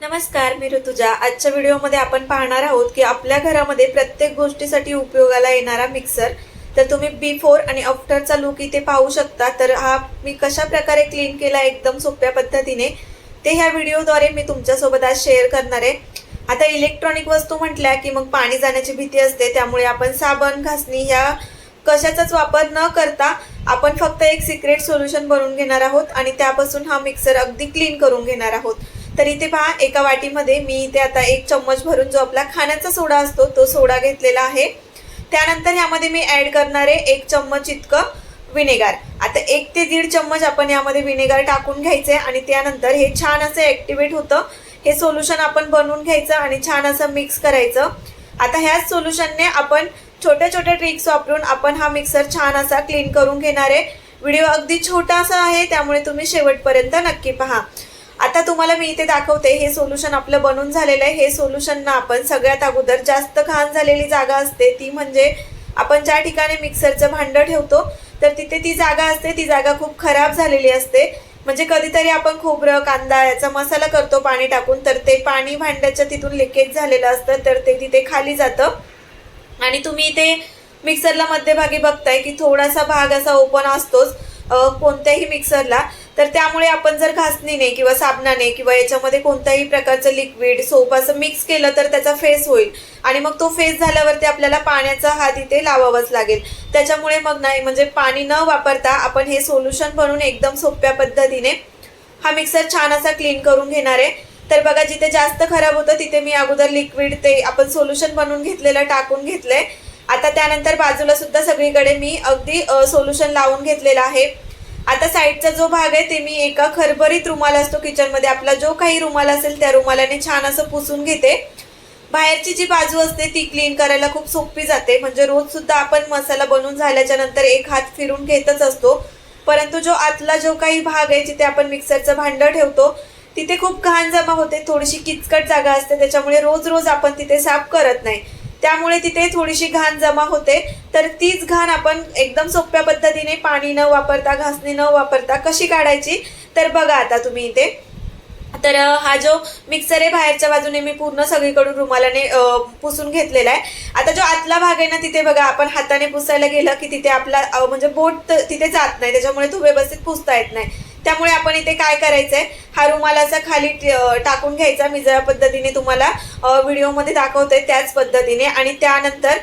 नमस्कार मी ऋतुजा. आजच्या व्हिडिओमध्ये आपण पाहणार आहोत की आपल्या घरामध्ये प्रत्येक गोष्टीसाठी उपयोगाला येणारा मिक्सर तर तुम्ही बिफोर आणि आफ्टरचा लुक इथे पाहू शकता. तर हा मी कशा प्रकारे क्लीन केला एकदम सोप्या पद्धतीने ते ह्या व्हिडिओद्वारे मी तुमच्यासोबत आज शेअर करणार आहे. आता इलेक्ट्रॉनिक वस्तू म्हटल्या की मग पाणी जाण्याची भीती असते त्यामुळे आपण साबण घासणी ह्या कशाचाच वापर न करता आपण फक्त एक सिक्रेट सोल्युशन बनवून घेणार आहोत आणि त्यापासून हा मिक्सर अगदी क्लीन करून घेणार आहोत. तर इथे पहा एका वाटीमध्ये मी इथे आता एक चम्मच भरून जो आपला खाण्याचा सोडा असतो तो सोडा घेतलेला आहे. त्यानंतर यामध्ये मी ऍड करणार आहे एक चम्मच इतकं विनेगार. आता एक ते दीड चम्मच आपण यामध्ये विनेगार टाकून घ्यायचे आणि त्यानंतर हे छान असं ॲक्टिवेट होतं. हे सोल्युशन आपण बनवून घ्यायचं आणि छान असं मिक्स करायचं. आता ह्याच सोल्युशनने आपण छोट्या छोट्या ट्रिक्स वापरून आपण हा मिक्सर छान असा क्लीन करून घेणार आहे. व्हिडिओ अगदी छोटासा आहे त्यामुळे तुम्ही शेवटपर्यंत नक्की पहा. आता तुम्हाला मी इथे दाखवते हे सोल्युशन आपलं बनून झालेलं आहे. हे सोल्युशन ना आपण सगळ्यात अगोदर जास्त घाण झालेली जागा असते ती म्हणजे आपण ज्या ठिकाणी मिक्सरचं भांडं ठेवतो तर तिथे ती जागा असते. ती जागा खूप खराब झालेली असते. म्हणजे कधीतरी आपण खोबरं कांदा याचा मसाला करतो पाणी टाकून तर ते पाणी भांड्याच्या तिथून लिकेज झालेलं असतं तर ते तिथे खाली जातं. आणि तुम्ही इथे मिक्सरला मध्यभागी बघताय की थोडासा भाग असा ओपन असतोच कोणत्याही मिक्सरला तर त्यामुळे आपण जर घासणीने किंवा साबणाने किंवा याच्यामध्ये कोणत्याही प्रकारचं लिक्विड सोप असं मिक्स केलं तर त्याचा फेस होईल. आणि मग तो फेस झाल्यावरती आपल्याला पाण्याचा हात इथे लावावाच लागेल. त्याच्यामुळे मग नाही म्हणजे पाणी न वापरता आपण हे सोल्युशन बनवून एकदम सोप्या पद्धतीने हा मिक्सर छान असा क्लीन करून घेणार आहे. तर बघा जिथे जास्त खराब होतं तिथे मी अगोदर लिक्विड ते आपण सोल्युशन बनवून घेतलेलं टाकून घेतलंय. आता त्यानंतर बाजूला सुद्धा सगळीकडे मी अगदी सोल्युशन लावून घेतलेलं आहे. आता साईडचा जो भाग आहे ते मी एका खरभरीत रुमाल असतो किचनमध्ये. आपला जो काही रुमाल असेल त्या रुमालाने छान असं पुसून घेते. बाहेरची जी बाजू असते ती क्लीन करायला खूप सोपी जाते. म्हणजे रोज सुद्धा आपण मसाला बनवून झाल्याच्यानंतर एक हात फिरून घेतच असतो. परंतु जो आतला जो काही भाग आहे जिथे आपण मिक्सरचं भांडं ठेवतो तिथे खूप घाण जमा होते. थोडीशी किचकट जागा असते. त्याच्यामुळे रोज रोज आपण तिथे साफ करत नाही. त्यामुळे तिथे थोडीशी घाण जमा होते. तर तीच घाण आपण एकदम सोप्या पद्धतीने पाणी न वापरता घासणी न वापरता कशी काढायची? तर बघा आता तुम्ही इथे. तर हा जो मिक्सर आहे बाहेरच्या बाजूने मी पूर्ण सगळीकडून रुमालाने पुसून घेतलेला आहे. आता जो आतला भाग आहे ना तिथे बघा आपण हाताने पुसायला गेलं की तिथे आपला म्हणजे बोट तिथे जात नाही. त्याच्यामुळे तो व्यवस्थित पुसता येत नाही. त्यामुळे आपण इथे काय करायचंय हा रुमाल असा खाली टाकून घ्यायचा. मी ज्या पद्धतीने तुम्हाला व्हिडिओमध्ये दाखवते त्याच पद्धतीने. आणि त्यानंतर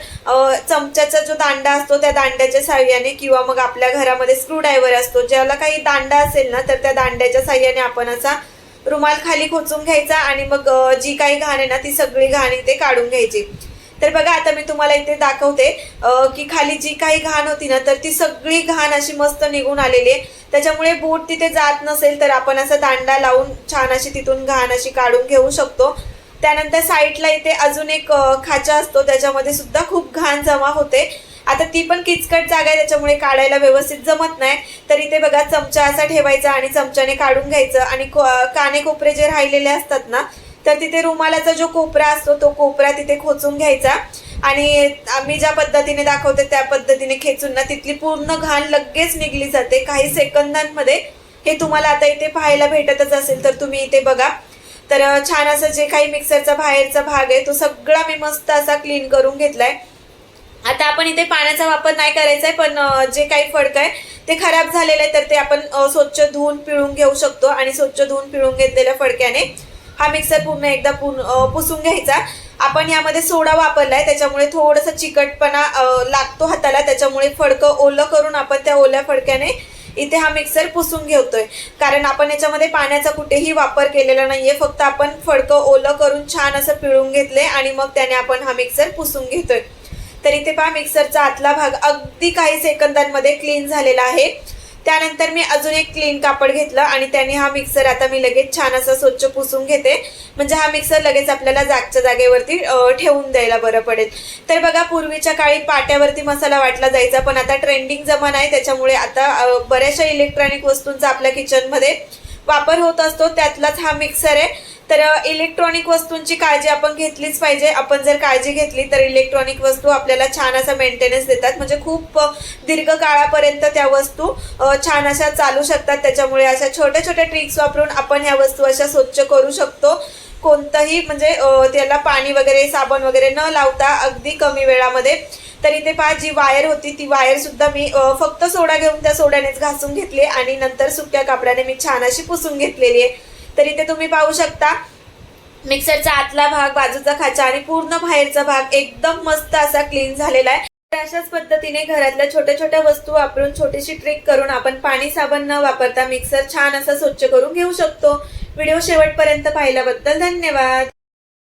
चमच्याचा जो दांडा असतो त्या दांड्याच्या साह्याने किंवा मग आपल्या घरामध्ये स्क्रू ड्रायव्हर असतो ज्याला काही दांडा असेल ना तर त्या दांड्याच्या साह्याने आपण असा रुमाल खाली खोचून घ्यायचा आणि मग जी काही घाण आहे ना ती सगळी घाण इथे काढून घ्यायची. तर बघा आता मी तुम्हाला इथे दाखवते की खाली जी काही घाण होती ना तर ती सगळी घाण अशी मस्त निघून आलेली आहे. त्याच्यामुळे बोट तिथे जात नसेल तर आपण असा दांडा लावून छान अशी तिथून घाण अशी काढून घेऊ शकतो. त्यानंतर साईडला इथे अजून एक खाचा असतो त्याच्यामध्ये सुद्धा खूप घाण जमा होते. आता ती पण किचकट जागा आहे त्याच्यामुळे काढायला व्यवस्थित जमत नाही. तर इथे बघा चमचा असा ठेवायचा आणि चमच्याने काढून घ्यायचं. आणि काने कोपरे जे राहिलेले असतात ना तर तिथे रुमालाचा जो कोपरा असतो तो कोपरा तिथे खोचून घ्यायचा. आणि आम्ही ज्या पद्धतीने दाखवते त्या पद्धतीने खेचून ना तिथली पूर्ण घाण लगेच निघली जाते. काही सेकंदांमध्ये हे तुम्हाला आता इथे पाहायला भेटतच असेल तर तुम्ही इथे बघा. तर छान असं जे काही मिक्सरचा बाहेरचा भाग आहे तो सगळा मी मस्त असा क्लीन करून घेतलाय. आता आपण इथे पाण्याचा वापर नाही करायचा आहे पण जे काही फडक आहे ते खराब झालेलं आहे तर ते आपण स्वच्छ धुवून पिळून घेऊ शकतो. आणि स्वच्छ धुवून पिळून घेतलेल्या फडक्याने हा मिक्सर पूर्ण एकदा पुसून घ्यायचा. आपण यामध्ये सोडा वापरलाय त्याच्यामुळे थोडंसं चिकटपणा लागतो हाताला. त्याच्यामुळे फडकं ओलं करून आपण त्या ओल्या फडक्याने इथे हा मिक्सर पुसून घेतोय. कारण आपण याच्यामध्ये पाण्याचा कुठेही वापर केलेला नाहीये. फक्त आपण फडकं ओलं करून छान असं पिळून घेतले आणि मग त्याने आपण हा मिक्सर पुसून घेतोय. तर इथे पहा मिक्सरचा आतला भाग अगदी काही सेकंदांमध्ये क्लीन झालेला आहे. त्यानंतर मी अजून एक क्लीन कापड घेतलं आणि त्याने हा मिक्सर आता मी लगेच छान असा स्वच्छ पुसून घेते. म्हणजे हा मिक्सर लगेच आपल्याला जागच्या जागेवरती ठेवून द्यायला बरं पडेल. तर बघा पूर्वीच्या काळी पाट्यावरती मसाला वाटला जायचा पण आता ट्रेंडिंग जमाना आहे त्याच्यामुळे आता बऱ्याचशा इलेक्ट्रॉनिक वस्तूंचा आपल्या किचनमध्ये वापर होत असतो. त्यातलाच हा मिक्सर आहे. तर इलेक्ट्रॉनिक वस्तूंची काळजी आपण घेतलीच पाहिजे. आपण जर काळजी घेतली तर इलेक्ट्रॉनिक वस्तू आपल्याला छान असा मेंटेनन्स देतात. म्हणजे खूप दीर्घकाळापर्यंत दीर्घ काळापर्यंत त्या वस्तू छान अशा चालू शकतात. त्याच्यामुळे अशा छोट्या छोट्या ट्रिक्स वापरून आपण ह्या वस्तू अशा स्वच्छ करू शकतो. कोणतंही म्हणजे त्याला पाणी वगैरे साबण वगैरे न लावता अगदी कमी वेळामध्ये. तर इथे पहा जी वायर होती ती वायर सुद्धा मी फक्त सोडा घेऊन त्या सोड्यानेच घासून घेतली आणि नंतर सुक्या कापडाने मी छान अशी पुसून घेतलेली आहे. तर इथे तुम्ही पाहू शकता. मिक्सरचा आतला भाग बाजूचा खाचा आणि पूर्ण बाहेरचा भाग एकदम मस्त असा क्लीन झालेला आहे. तर अशाच पद्धतीने घरातल्या छोट्या छोट्या वस्तू वापरून छोटीशी ट्रिक करून आपण पाणी साबण न वापरता मिक्सर छान असा स्वच्छ करून घेऊ शकतो. व्हिडिओ शेवटपर्यंत पाहिल्याबद्दल धन्यवाद.